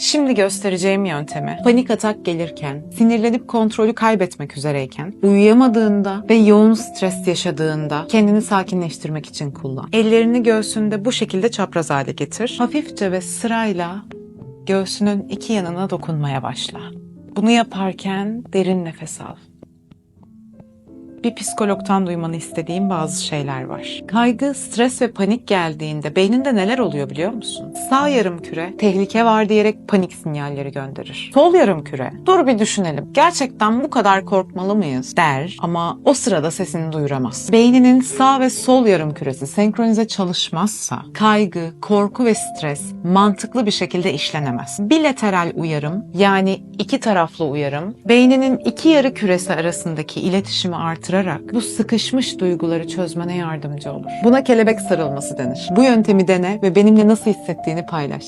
Şimdi göstereceğim yöntemi panik atak gelirken, sinirlenip kontrolü kaybetmek üzereyken, uyuyamadığında ve yoğun stres yaşadığında kendini sakinleştirmek için kullan. Ellerini göğsünde bu şekilde çapraz hale getir. Hafifçe ve sırayla göğsünün iki yanına dokunmaya başla. Bunu yaparken derin nefes al. Bir psikologtan duymanı istediğim bazı şeyler var. Kaygı, stres ve panik geldiğinde beyninde neler oluyor biliyor musun? Sağ yarım küre tehlike var diyerek panik sinyalleri gönderir. Sol yarım küre dur bir düşünelim. Gerçekten bu kadar korkmalı mıyız der ama o sırada sesini duyuramaz. Beyninin sağ ve sol yarım küresi senkronize çalışmazsa kaygı, korku ve stres mantıklı bir şekilde işlenemez. Bilateral uyarım yani iki taraflı uyarım beyninin iki yarı küresi arasındaki iletişimi artırarak bu sıkışmış duyguları çözmene yardımcı olur. Buna kelebek sarılması denir. Bu yöntemi dene ve benimle nasıl hissettiğini paylaş.